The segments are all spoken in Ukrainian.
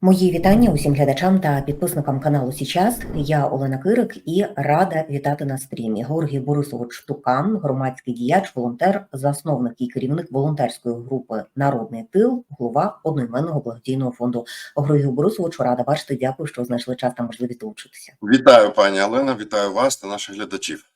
Мої вітання усім глядачам та підписникам каналу Січас. Я Олена Кирик і рада вітати на стрімі. Георгій Борисович Тукан, громадський діяч, волонтер, засновник і керівник волонтерської групи Народний тил, голова одноіменного благодійного фонду. Георгію Борисовичу, рада бачити. Дякую, що знайшли час та можливість долучитися. Вітаю, пані Олена, вітаю вас та наших глядачів.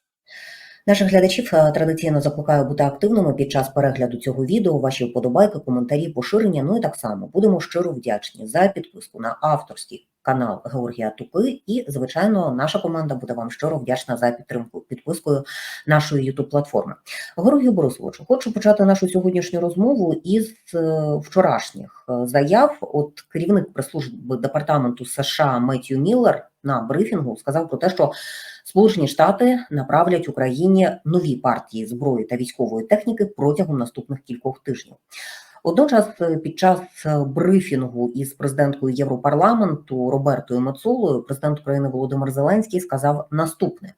Наших глядачів е, традиційно закликаю бути активними під час перегляду цього відео. Ваші вподобайки, коментарі, поширення. Ну і так само будемо щиро вдячні за підписку на авторський канал Георгія Туки. І, звичайно, наша команда буде вам щиро вдячна за підтримку підпискою нашої youtube платформи. Георгію Борисовичу, хочу почати нашу сьогоднішню розмову із е, вчорашніх е, заяв. От керівник прес-служби департаменту США Меттью Міллер на брифінгу сказав про те, що Сполучені Штати направлять Україні нові партії зброї та військової техніки протягом наступних кількох тижнів. Водночас, е, під час е, брифінгу із президенткою Європарламенту Робертою Мецолою, президент України Володимир Зеленський сказав наступне: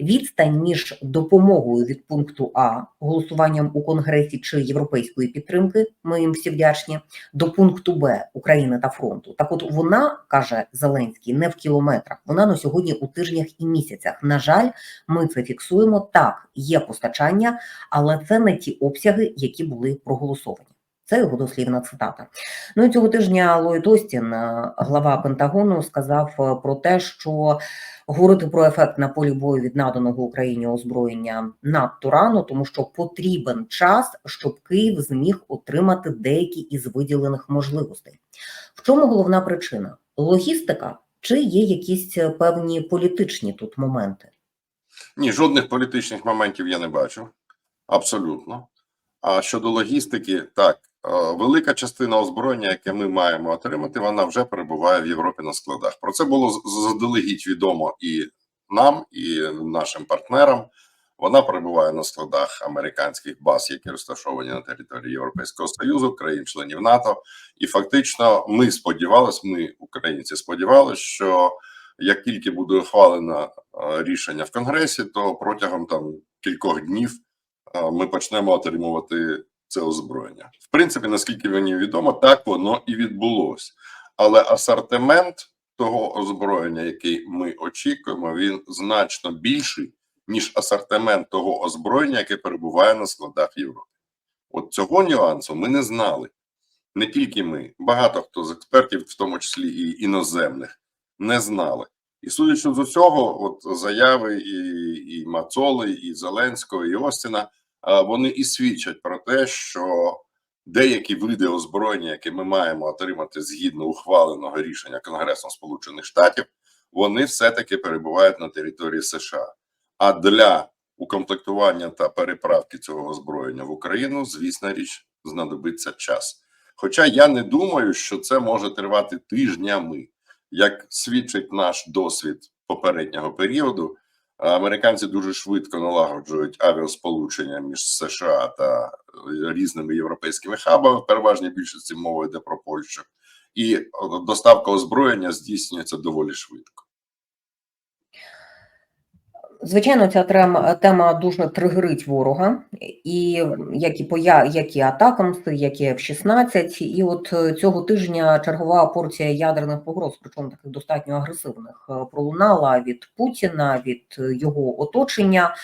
відстань між допомогою від пункту А, голосуванням у Конгресі чи європейської підтримки. Ми їм всі вдячні, до пункту Б України та фронту. Так, от вона каже Зеленський не в кілометрах. Вона на сьогодні у тижнях і місяцях. На жаль, ми це фіксуємо. Так, є постачання, але це не ті обсяги, які були проголосовані. Це його дослівна цитата. Ну і цього тижня Ллойд Остін, е, глава Пентагону, сказав е, про те, що говорити про ефект на полі бою від наданого Україні озброєння надто рано, тому що потрібен час, щоб Київ зміг отримати деякі із виділених можливостей. В чому головна причина? Логістика чи є якісь е, певні політичні тут моменти? Ні, жодних політичних моментів я не бачу. Абсолютно. А щодо логістики, так, велика частина озброєння, яке ми маємо отримати, вона вже перебуває в Європі на складах. Про це було заздалегідь відомо і нам, і нашим партнерам. Вона перебуває на складах американських баз, які розташовані на території Європейського Союзу, країн-членів НАТО. І фактично, ми сподівалися, ми, українці, сподівалися, що як тільки буде ухвалено е, рішення в Конгресі, то протягом там кількох днів е, ми почнемо отримувати це озброєння. В принципі, наскільки мені відомо, так воно і відбулося. Але асортимент того озброєння, який ми очікуємо, він значно більший, ніж асортимент того озброєння, яке перебуває на складах Європи. От цього нюансу ми не знали. Не тільки ми, багато хто з експертів, в тому числі і іноземних, не знали. І судячи з усього, от заяви і, і Мацоли, і Зеленського, і Остіна, вони і свідчать про те, що деякі види озброєння, які ми маємо отримати згідно ухваленого рішення Конгресом Сполучених Штатів, вони все-таки перебувають на території США. А для укомплектування та переправки цього озброєння в Україну, звісно річ, знадобиться час. Хоча я не думаю, що це може тривати тижнями, як свідчить наш досвід попереднього періоду. Американці дуже швидко налагоджують авіасполучення між США та е, різними європейськими хабами. Переважній більшості мова йде про Польщу, і доставка озброєння здійснюється доволі швидко. Звичайно, ця трем- тема дуже тригерить ворога, і як і поя, як і атакам, як і F-16. І от е, цього тижня чергова порція ядерних погроз, причому таких достатньо агресивних, е, пролунала від Путіна, від е, його оточення.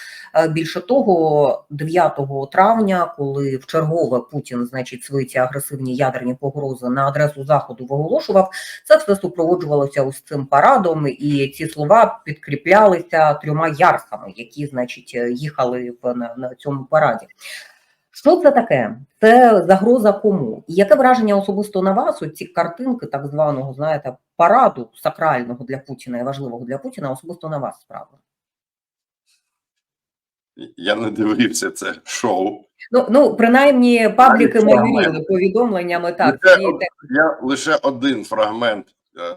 Більше того, 9 травня, коли в чергове Путін, значить, свої ці агресивні ядерні погрози на адресу заходу виголошував, це все супроводжувалося ось цим парадом, і ці слова підкріплялися трьома ярсами, які, значить, їхали в на, на цьому параді. Що це таке? Це загроза кому? І яке враження особисто на вас? Ці картинки так званого, знаєте, параду сакрального для Путіна і важливого для Путіна, особисто на вас справа? Я не дивився це шоу. Ну, ну принаймні, пабліки майоріли повідомленнями. Так, Лише, од- я лише один фрагмент, е,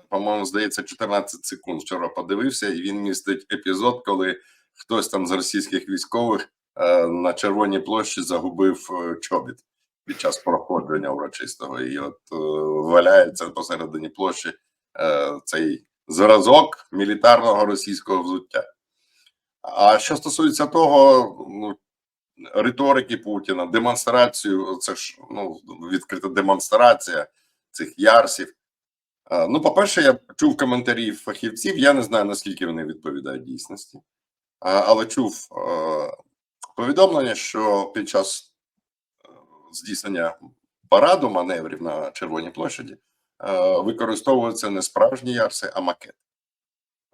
по-моєму, здається, 14 секунд вчора подивився, і він містить епізод, коли хтось там з російських військових е, на Червоній площі загубив е, чобіт під час проходження урочистого. І от е, валяється посередині площі е, цей зразок мілітарного російського взуття. А що стосується того, ну, риторики Путіна, демонстрацію, це ж ну, відкрита демонстрація цих ярсів. Е, Ну, по-перше, я чув коментарі фахівців. Я не знаю, наскільки вони відповідають дійсності, Е, але чув е, повідомлення, що під час здійснення параду маневрів на Червоній площаді використовуються не справжні ярси, а макет.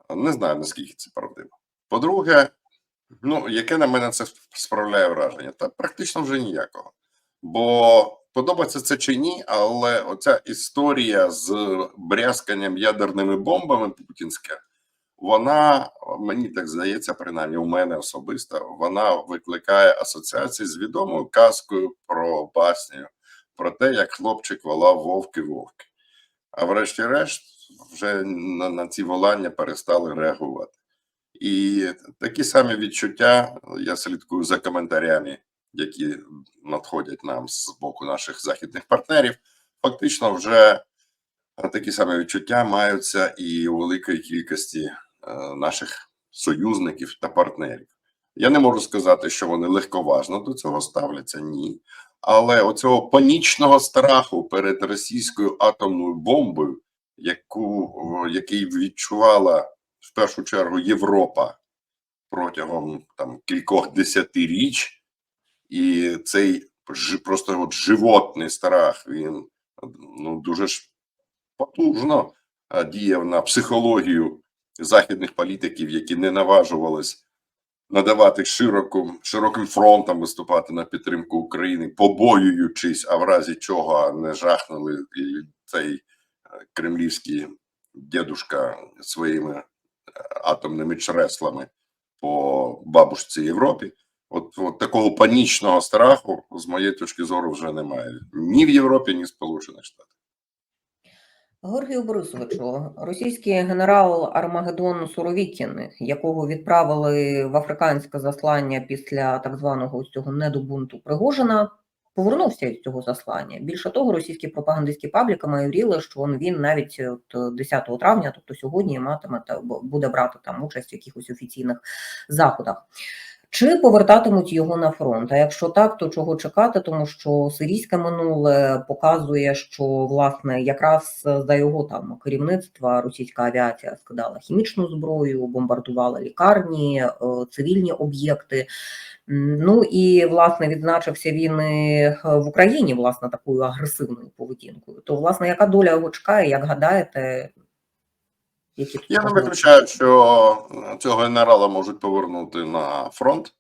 Не знаю, наскільки це правдиво. По-друге, ну, яке на мене це справляє враження? Та практично вже ніякого. Бо подобається це чи ні, але оця історія з брязканням ядерними бомбами путінське, вона мені так здається, принаймні у мене особисто, вона викликає асоціації з відомою казкою про басню, про те, як хлопчик волав вовки вовки. А врешті-решт, вже на, на ці волання перестали реагувати. І такі самі відчуття я слідкую за коментарями, які надходять нам з боку наших західних партнерів. Фактично, вже такі самі відчуття маються і у великої кількості е, наших союзників та партнерів. Я не можу сказати, що вони легковажно до цього ставляться, ні. Але оцього панічного страху перед російською атомною бомбою, яку який відчувала в першу чергу Європа протягом там кількох десятиріч, і цей просто от животний страх він ну дуже ж потужно діяв на психологію західних політиків, які не наважувались надавати широким, широким фронтом виступати на підтримку України, побоюючись, а в разі чого не жахнули цей е, кремлівський дедушка своїми е, атомними чреслами по бабушці Європі. От, от такого панічного страху, з моєї точки зору, вже немає ні в Європі, ні в Сполучених Штатах. Георгію Борисовичу, російський генерал Армагеддон Суровікін, якого відправили в африканське заслання після так званого цього недобунту Пригожина, повернувся із цього заслання. Більше того, російські пропагандистські пабліки майоріли, що він, навіть от 10 травня, тобто сьогодні, матиме та буде брати там участь в якихось офіційних заходах. Чи повертатимуть його на фронт? А якщо так, то чого чекати? Тому що сирійське минуле показує, що власне якраз за його там керівництва російська авіація скидала хімічну зброю, бомбардувала лікарні, е, цивільні об'єкти. Ну і власне відзначився він і в Україні власне такою агресивною поведінкою. То власне яка доля його чекає? Як гадаєте? Які Я не виключаю, що е, цього генерала можуть повернути на фронт,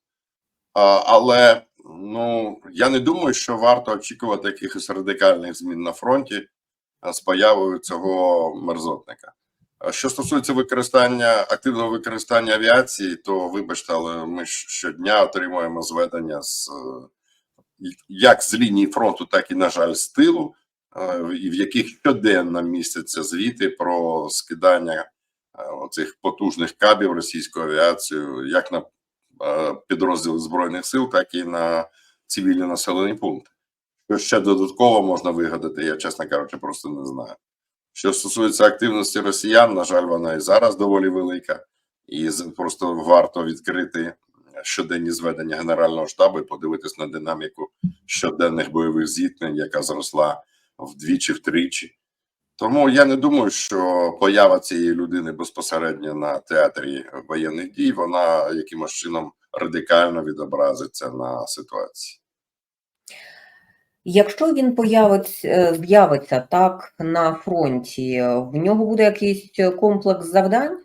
але ну я не думаю, що варто очікувати якихось радикальних змін на фронті з появою цього мерзотника. Що стосується використання активного використання авіації, то вибачте, але ми щодня отримуємо зведення з е, як з лінії фронту, так і на жаль, з тилу, е, і в яких щоденно містяться звіти про скидання е, оцих потужних кабів російською авіацією, як на е, підрозділи збройних сил, так і на цивільні населені пункти. Що ще додатково можна вигадати, я чесно кажучи, просто не знаю. Що стосується активності росіян, на жаль, вона і зараз доволі велика, і просто варто відкрити щоденні зведення Генерального штабу і подивитись на динаміку щоденних бойових зіткнень, яка зросла вдвічі-втричі. Тому я не думаю, що поява цієї людини безпосередньо на театрі воєнних дій, вона якимось чином радикально відобразиться на ситуації. Якщо він е, з'явиться так на фронті, в нього буде якийсь комплекс завдань?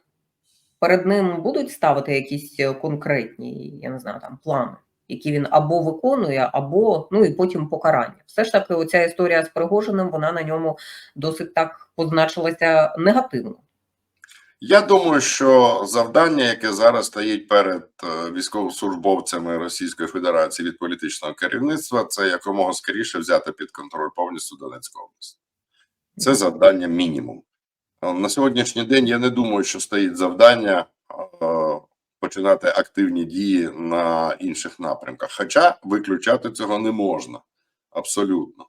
Перед ним будуть ставити якісь конкретні, я не знаю, там плани, які він або виконує, або ну і потім покарання. Все ж таки, оця історія з Пригожиним, вона на ньому досить так позначилася негативно. Я думаю, що завдання, яке зараз стоїть перед е, військовослужбовцями Російської Федерації від політичного керівництва, це якомога скоріше взяти під контроль повністю Донецьку область. Це завдання мінімум. Е, На сьогоднішній день я не думаю, що стоїть завдання починати активні дії на інших напрямках. Хоча виключати цього не можна абсолютно.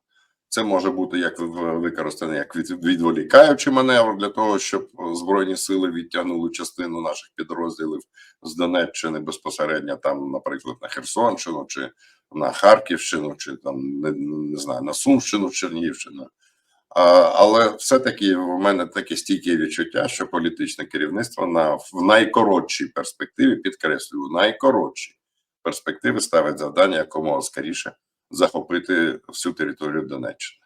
Це може бути як використане як від- відволікаючий маневр для того, щоб збройні сили відтягнули частину наших підрозділів з Донеччини безпосередньо там, наприклад, на Херсонщину чи на Харківщину, чи там не, не знаю на Сумщину, Чернігівщину. Але все-таки в мене таке стійке відчуття, що політичне керівництво на в найкоротшій перспективі, підкреслюю, в найкоротшій перспективі ставить завдання якомога скоріше захопити всю територію Донеччини.